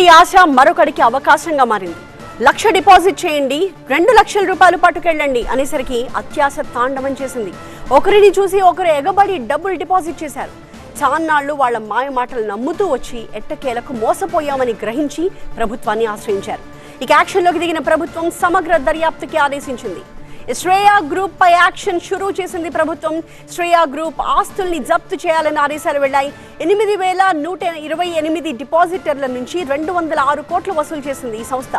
ఒకడి ఆశ మరొకడికి అవకాశంగా మారింది. లక్ష డిపాజిట్ చేయండి రెండు లక్షల రూపాయలు పట్టుకెళ్ళండి అనేసరికి అత్యాశ తాండవం చేసింది. ఒకరిని చూసి ఒకరు ఎగబడి డబ్బులు డిపాజిట్ చేశారు. చాన్నాళ్ళు వాళ్ళ మాయ మాటలు నమ్ముతూ వచ్చి ఎట్టకేలకు మోసపోయామని గ్రహించి ప్రభుత్వాన్ని ఆశ్రయించారు. ఇక యాక్షన్లోకి దిగిన ప్రభుత్వం సమగ్ర దర్యాప్తుకి ఆదేశించింది. శ్రేయా గ్రూప్ పై యాక్షన్ షురూ చేసింది ప్రభుత్వం. శ్రేయా గ్రూప్ ఆస్తుల్ని జప్తు చేయాలని ఆదేశాలు వెళ్ళాయి ఎనిమిది వేల నూట ఇరవై ఎనిమిది డిపాజిటర్ల నుంచి రెండు వందల ఆరు కోట్లు వసూలు చేసింది ఈ సంస్థ.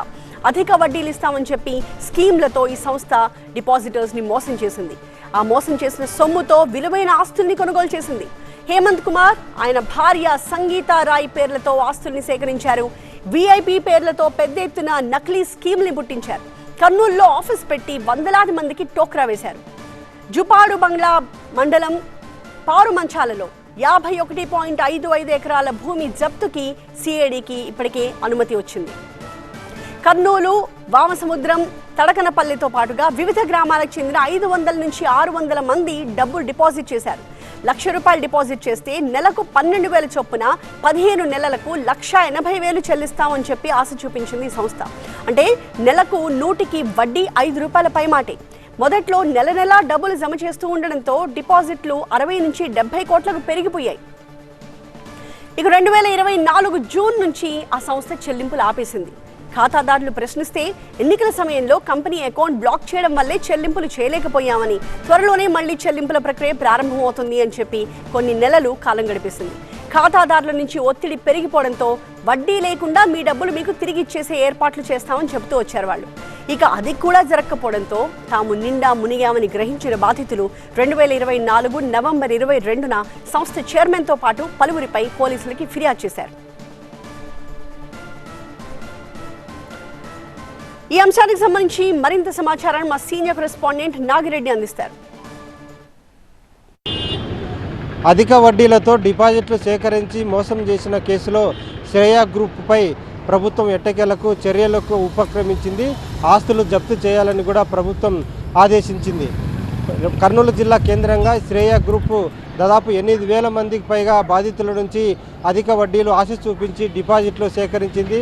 అధిక వడ్డీలు ఇస్తామని చెప్పి స్కీమ్లతో ఈ సంస్థ డిపాజిటర్స్ని మోసం చేసింది. ఆ మోసం చేసిన సొమ్ముతో విలువైన ఆస్తుల్ని కొనుగోలు చేసింది. హేమంత్ కుమార్ ఆయన భార్య సంగీత రాయ్ పేర్లతో ఆస్తుల్ని సేకరించారు. విఐపి పేర్లతో పెద్ద ఎత్తున నకిలీ స్కీమ్ని పుట్టించారు. కర్నూలులో ఆఫీస్ పెట్టి వందలాది మందికి టోక్రా వేశారు. జుపాడు బంగ్లా మండలం పారు మంచాలలో యాభై ఒకటి పాయింట్ ఐదు ఐదు ఎకరాల భూమి జప్తుకి సిఐడికి ఇప్పటికే అనుమతి వచ్చింది. కర్నూలు వామసముద్రం తడకనపల్లితో పాటుగా వివిధ గ్రామాలకు చెందిన ఐదు వందల నుంచి ఆరు వందల మంది డబ్బులు డిపాజిట్ చేశారు. లక్ష రూపాయలు డిపాజిట్ చేస్తే నెలకు పన్నెండు వేల చొప్పున పదిహేను నెలలకు లక్ష ఎనభై వేలు చెల్లిస్తామని చెప్పి ఆశ చూపించింది ఈ సంస్థ. అంటే నెలకు నూటికి వడ్డీ ఐదు రూపాయల పైమాటే. మొదట్లో నెల నెలా డబ్బులు జమ చేస్తూ ఉండడంతో డిపాజిట్లు అరవై నుంచి డెబ్బై కోట్లకు పెరిగిపోయాయి. ఇక రెండు వేల ఇరవై నాలుగు జూన్ నుంచి ఆ సంస్థ చెల్లింపులు ఆపేసింది. ఖాతాదారులు ప్రశ్నిస్తే ఎన్నికల సమయంలో కంపెనీ అకౌంట్ బ్లాక్ చేయడం వల్లే చెల్లింపులు చేయలేకపోయామని త్వరలోనే మళ్ళీ చెల్లింపుల ప్రక్రియ ప్రారంభమవుతుంది అని చెప్పి కొన్ని నెలలు కాలం గడిపేసింది. ఖాతాదారుల నుంచి ఒత్తిడి పెరిగిపోవడంతో వడ్డీ లేకుండా మీ డబ్బులు మీకు తిరిగి ఇచ్చేసే ఏర్పాట్లు చేస్తామని చెబుతూ వచ్చారు వాళ్ళు. ఇక అది కూడా జరగకపోవడంతో తాము నిండా మునిగామని గ్రహించిన బాధితులు రెండు వేల ఇరవై నాలుగు నవంబర్ ఇరవై రెండున సంస్థ చైర్మన్తో పాటు పలువురిపై పోలీసులకి ఫిర్యాదు చేశారు. ఈ అంశానికి సంబంధించి మరింత సమాచారాన్ని మా సీనియర్ కరెస్పాండెంట్ నాగిరెడ్డి అందిస్తారు. అధిక వడ్డీలతో డిపాజిట్లు సేకరించి మోసం చేసిన కేసులో శ్రేయా గ్రూప్పై ప్రభుత్వం ఎట్టకేలకు చర్యలకు ఉపక్రమించింది. ఆస్తులు జప్తు చేయాలని కూడా ప్రభుత్వం ఆదేశించింది. కర్నూలు జిల్లా కేంద్రంగా శ్రేయ గ్రూపు దాదాపు ఎనిమిది వేల మందికి పైగా బాధితుల నుంచి అధిక వడ్డీలు ఆశ చూపించి డిపాజిట్లు సేకరించింది.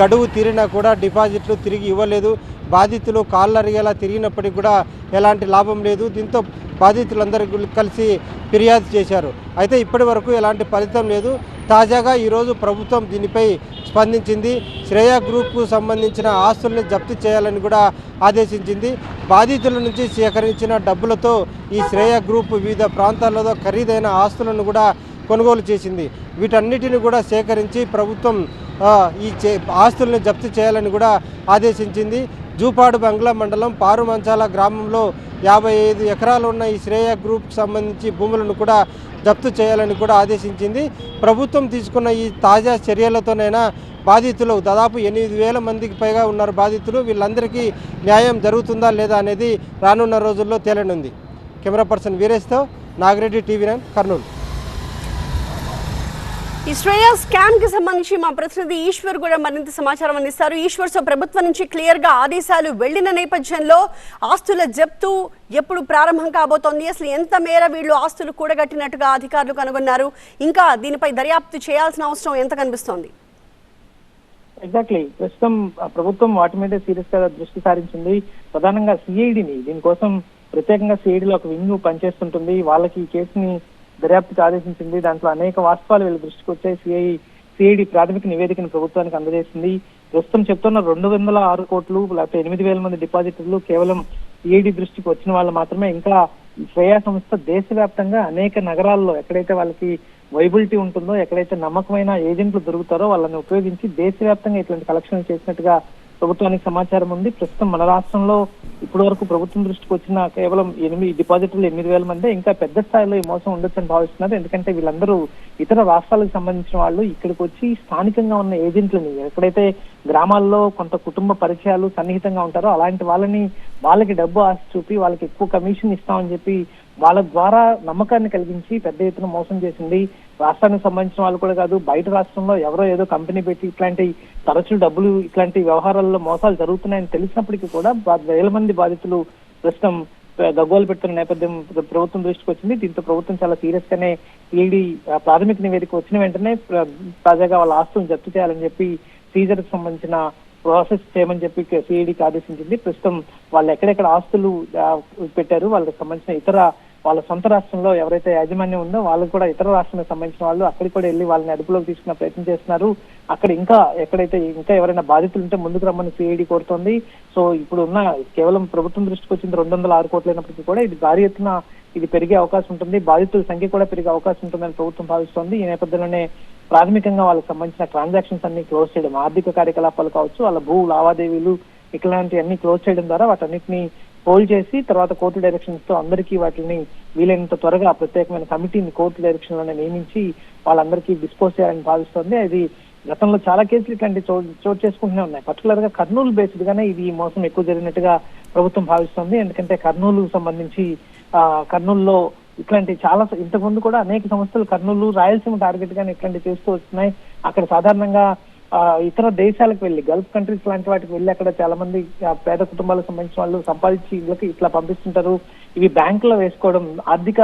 గడువు తీరినా కూడా డిపాజిట్లు తిరిగి ఇవ్వలేదు. బాధితులు కాళ్ళరిగేలా తిరిగినప్పటికీ కూడా ఎలాంటి లాభం లేదు. దీంతో బాధితులందరూ కలిసి ఫిర్యాదు చేశారు. అయితే ఇప్పటి వరకు ఎలాంటి ఫలితం లేదు. తాజాగా ఈరోజు ప్రభుత్వం దీనిపై స్పందించింది. శ్రేయ గ్రూప్కు సంబంధించిన ఆస్తుల్ని జప్తు చేయాలని కూడా ఆదేశించింది. బాధితుల నుంచి సేకరించిన డబ్బులతో ఈ శ్రేయ గ్రూప్ వివిధ ప్రాంతాలలో ఖరీదైన ఆస్తులను కూడా కొనుగోలు చేసింది. వీటన్నిటిని కూడా సేకరించి ప్రభుత్వం ఈ చే ఆస్తుల్ని జప్తు చేయాలని కూడా ఆదేశించింది. జూపాడు బంగ్లా మండలం పారుమంచాల గ్రామంలో యాభై ఐదు ఎకరాలు ఉన్న ఈ శ్రేయ గ్రూప్కి సంబంధించి భూములను కూడా జప్తు చేయాలని కూడా ఆదేశించింది. ప్రభుత్వం తీసుకున్న ఈ తాజా చర్యలతోనైనా బాధితులు దాదాపు ఎనిమిది వేల మందికి పైగా ఉన్నారు బాధితులు. వీళ్ళందరికీ న్యాయం జరుగుతుందా లేదా అనేది రానున్న రోజుల్లో తేలనుంది. కెమెరా పర్సన్ వీరేష్తో నాగిరెడ్డి టీవీ నైన్ కర్నూలు. ఈ శ్రేయ స్కామ్కి సంబంధించి మా ప్రతినిధి ఈశ్వర్ కూడా మరింత సమాచారం అందిస్తారు. ఈశ్వర్ సో ప్రభుత్వం నుంచి క్లియర్గా ఆదేశాలు వెళ్ళిన నేపథ్యంలో ఆస్తుల జప్తు ఎప్పుడు ప్రారంభం కాబోతోంది. అసలు ఎంత మేర వీళ్ళు ఆస్తులు కూడగట్టినట్టుగా అధికారులు కనుగొన్నారు. ఇంకా దీనిపై దర్యాప్తు చేయాల్సిన అవసరం ఎంత కనిపిస్తోంది? ఎగ్జాక్ట్లీ ప్రస్తుతం ప్రభుత్వం వాటి మీద సీరియస్గా దృష్టి సారించింది. ప్రధానంగా సిఐడిని దీనికోసం ప్రత్యేకంగా సిఐడిలో ఒక వింగ్ పనిచేస్తుంటుంది. వాళ్ళకి ఈ కేసుని దర్యాప్తుకు ఆదేశించింది. దాంట్లో అనేక వాస్తవాలు వీళ్ళ దృష్టికి వచ్చాయి. సిఐ సిఐడి ప్రాథమిక నివేదికను ప్రభుత్వానికి అందజేసింది. ప్రస్తుతం చెప్తున్న రెండు వందల ఆరు కోట్లు లేకపోతే ఎనిమిది వేల మంది డిపాజిటర్లు కేవలం సిఐడి దృష్టికి వచ్చిన వాళ్ళు మాత్రమే. ఇంకా శ్రేయా సంస్థ దేశవ్యాప్తంగా అనేక నగరాల్లో ఎక్కడైతే వాళ్ళకి వైబిలిటీ ఉంటుందో ఎక్కడైతే నమ్మకమైన ఏజెంట్లు దొరుకుతారో వాళ్ళని ఉపయోగించి దేశవ్యాప్తంగా ఇట్లాంటి కలెక్షన్ చేసినట్టుగా ప్రభుత్వానికి సమాచారం ఉంది. ప్రస్తుతం మన రాష్ట్రంలో ఇప్పటి వరకు ప్రభుత్వం దృష్టికి వచ్చిన కేవలం ఎనిమిది డిపాజిటర్లు ఎనిమిది వేల మంది. ఇంకా పెద్ద స్థాయిలో ఈ మోసం ఉండొచ్చని భావిస్తున్నారు. ఎందుకంటే వీళ్ళందరూ ఇతర రాష్ట్రాలకు సంబంధించిన వాళ్ళు ఇక్కడికి వచ్చి స్థానికంగా ఉన్న ఏజెంట్లని ఎక్కడైతే గ్రామాల్లో కొంత కుటుంబ పరిచయాలు సన్నిహితంగా ఉంటారో అలాంటి వాళ్ళని వాళ్ళకి డబ్బు ఆశ చూపి వాళ్ళకి ఎక్కువ కమిషన్ ఇస్తామని చెప్పి వాళ్ళ ద్వారా నమ్మకాన్ని కలిగించి పెద్ద ఎత్తున మోసం చేసింది రాష్ట్రానికి సంబంధించిన వాళ్ళు కూడా కాదు. బయట రాష్ట్రంలో ఎవరో ఏదో కంపెనీ పెట్టి ఇట్లాంటి తరచులు డబ్బులు ఇట్లాంటి వ్యవహారాల్లో మోసాలు జరుగుతున్నాయని తెలిసినప్పటికీ కూడా వేల మంది బాధితులు ప్రస్తుతం గగ్గోలు పెడుతున్న నేపథ్యం ప్రభుత్వం దృష్టికి వచ్చింది. దీంతో ప్రభుత్వం చాలా సీరియస్ గానే ఈడీ ప్రాథమిక నివేదిక వచ్చిన వెంటనే తాజాగా వాళ్ళ ఆస్తులను జప్తు చేయాలని చెప్పి సీజర్కి సంబంధించిన ప్రాసెస్ చేయమని చెప్పి సిఐడికి ఆదేశించింది. ప్రస్తుతం వాళ్ళు ఎక్కడెక్కడ ఆస్తులు పెట్టారు వాళ్ళకి సంబంధించిన ఇతర వాళ్ళ సొంత రాష్ట్రంలో ఎవరైతే యాజమాన్యం ఉందో వాళ్ళకి కూడా ఇతర రాష్ట్రానికి సంబంధించిన వాళ్ళు అక్కడికి కూడా వెళ్ళి వాళ్ళని అదుపులోకి తీసుకునే ప్రయత్నం చేస్తున్నారు. అక్కడ ఇంకా ఎక్కడైతే ఇంకా ఎవరైనా బాధితులు ఉంటే ముందుకు రమ్మని సిఐడి కోరుతోంది. సో ఇప్పుడు ఉన్న కేవలం ప్రభుత్వం దృష్టికి వచ్చింది రెండు వందల ఆరు కోట్లైనప్పటికీ కూడా ఇది భారీ ఎత్తున ఇది పెరిగే అవకాశం ఉంటుంది. బాధితుల సంఖ్య కూడా పెరిగే అవకాశం ఉంటుందని ప్రభుత్వం భావిస్తోంది. ఈ నేపథ్యంలోనే ప్రాథమికంగా వాళ్ళకి సంబంధించిన ట్రాన్సాక్షన్స్ అన్ని క్లోజ్ చేయడం ఆర్థిక కార్యకలాపాలు కావచ్చు వాళ్ళ భూ లావాదేవీలు ఇట్లాంటివన్నీ క్లోజ్ చేయడం ద్వారా వాటన్నిటిని హోల్డ్ చేసి తర్వాత కోర్టు డైరెక్షన్స్తో అందరికీ వాటిని వీలైనంత త్వరగా ప్రత్యేకమైన కమిటీని కోర్టు డైరెక్షన్లోనే నియమించి వాళ్ళందరికీ డిస్పోజ్ చేయాలని భావిస్తోంది. అది గతంలో చాలా కేసులు ఇట్లాంటి చోటు చోటు చేసుకుంటూనే ఉన్నాయి. పర్టికులర్గా కర్నూలు బేస్డ్ గానే ఇది మోసం ఎక్కువ జరిగినట్టుగా ప్రభుత్వం భావిస్తోంది. ఎందుకంటే కర్నూలు సంబంధించి ఆ కర్నూలులో ఇట్లాంటి చాలా ఇంతకు ముందు కూడా అనేక సంస్థలు కర్నూలు రాయలసీమ టార్గెట్ గానే ఇట్లాంటి చేస్తూ వస్తున్నాయి. అక్కడ సాధారణంగా ఇతర దేశాలకు వెళ్ళి గల్ఫ్ కంట్రీస్ లాంటి వాటికి వెళ్ళి అక్కడ చాలా మంది పేద కుటుంబాలకు సంబంధించిన వాళ్ళు సంపాదించి ఇళ్ళకి ఇట్లా పంపిస్తుంటారు. ఇవి బ్యాంకులో వేసుకోవడం ఆర్థిక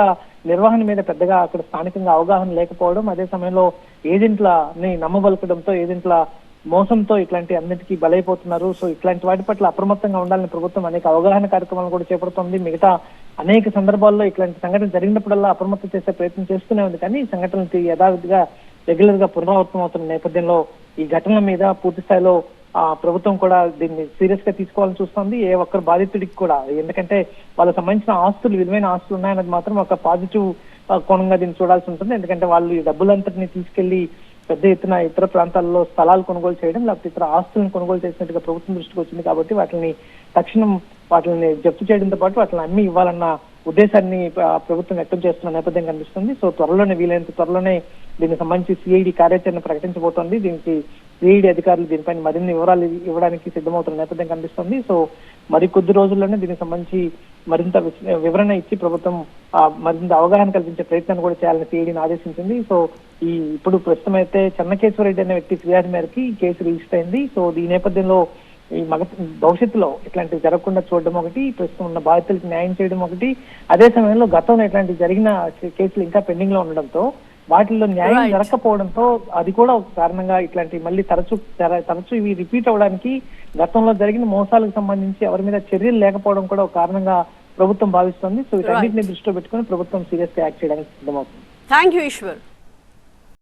నిర్వహణ మీద పెద్దగా అక్కడ స్థానికంగా అవగాహన లేకపోవడం అదే సమయంలో ఏజెంట్లని నమ్మబలకడంతో ఏజెంట్ల మోసంతో ఇట్లాంటి అన్నిటికీ బలైపోతున్నారు. సో ఇట్లాంటి వాటి పట్ల అప్రమత్తంగా ఉండాలని ప్రభుత్వం అనేక అవగాహన కార్యక్రమాలు కూడా చేపడుతోంది. మిగతా అనేక సందర్భాల్లో ఇట్లాంటి సంఘటన జరిగినప్పుడల్లా అప్రమత్తం చేసే ప్రయత్నం చేస్తూనే ఉంది. కానీ ఈ సంఘటనలు యథావిధిగా రెగ్యులర్గా పునరావృతం అవుతున్న నేపథ్యంలో ఈ ఘటనల మీద పూర్తి స్థాయిలో ఆ ప్రభుత్వం కూడా దీన్ని సీరియస్గా తీసుకోవాలని చూస్తోంది. ఏ ఒక్కరు బాధితుడికి కూడా. ఎందుకంటే వాళ్ళకి సంబంధించిన ఆస్తులు విలువైన ఆస్తులు ఉన్నాయన్నది మాత్రం ఒక పాజిటివ్ కోణంగా దీన్ని చూడాల్సి ఉంటుంది. ఎందుకంటే వాళ్ళు ఈ డబ్బులంతటిని తీసుకెళ్ళి పెద్ద ఎత్తున ఇతర ప్రాంతాల్లో స్థలాలు కొనుగోలు చేయడం లేకపోతే ఇతర ఆస్తులను కొనుగోలు చేసినట్టుగా ప్రభుత్వం దృష్టికి వచ్చింది కాబట్టి వాటిని తక్షణం వాటిని జప్తు చేయడంతో పాటు వాటిని అమ్మి ఇవ్వాలన్న ఉద్దేశాన్ని ప్రభుత్వం వ్యక్తం చేస్తున్న నేపథ్యం కనిపిస్తుంది. సో త్వరలోనే వీలైనంత త్వరలోనే దీనికి సంబంధించి సిఐడి కార్యాచరణ ప్రకటించబోతోంది. దీనికి సిఐడి అధికారులు దీనిపైన మరిన్ని వివరాలు ఇవ్వడానికి సిద్ధమవుతున్న నేపథ్యం కనిపిస్తుంది. సో మరి కొద్ది రోజుల్లోనే దీనికి సంబంధించి మరింత వివరణ ఇచ్చి ప్రభుత్వం మరింత అవగాహన కల్పించే ప్రయత్నాన్ని కూడా చేయాలని సిఐడిని ఆదేశించింది. సో ఈ ఇప్పుడు ప్రస్తుతం అయితే చెన్నకేశ్వరరెడ్డి అనే వ్యక్తి ఫిర్యాదు మేరకు ఈ కేసు రిజిస్టర్ అయింది. సో ఈ నేపథ్యంలో ఈ మగ భవిష్యత్తులో ఇట్లాంటివి జరగకుండా చూడడం ఒకటి ప్రస్తుతం ఉన్న బాధితులకు న్యాయం చేయడం ఒకటి. అదే సమయంలో గతంలో ఇట్లాంటి జరిగిన కేసులు ఇంకా పెండింగ్లో ఉండడంతో వాటిల్లో న్యాయం. జరగకపోవడంతో అది కూడా ఒక కారణంగా ఇట్లాంటి మళ్ళీ తరచు తర- తరచు ఇవి రిపీట్ అవడానికి గతంలో జరిగిన మోసాలకు సంబంధించి ఎవరి మీద చర్యలు లేకపోవడం కూడా ఒక కారణంగా ప్రభుత్వం భావిస్తోంది. సో వీటన్నిటిని దృష్టిలో పెట్టుకుని ప్రభుత్వం సీరియస్గా యాక్ట్ చేయడానికి సిద్ధమవుతుంది. Thank you Eshwar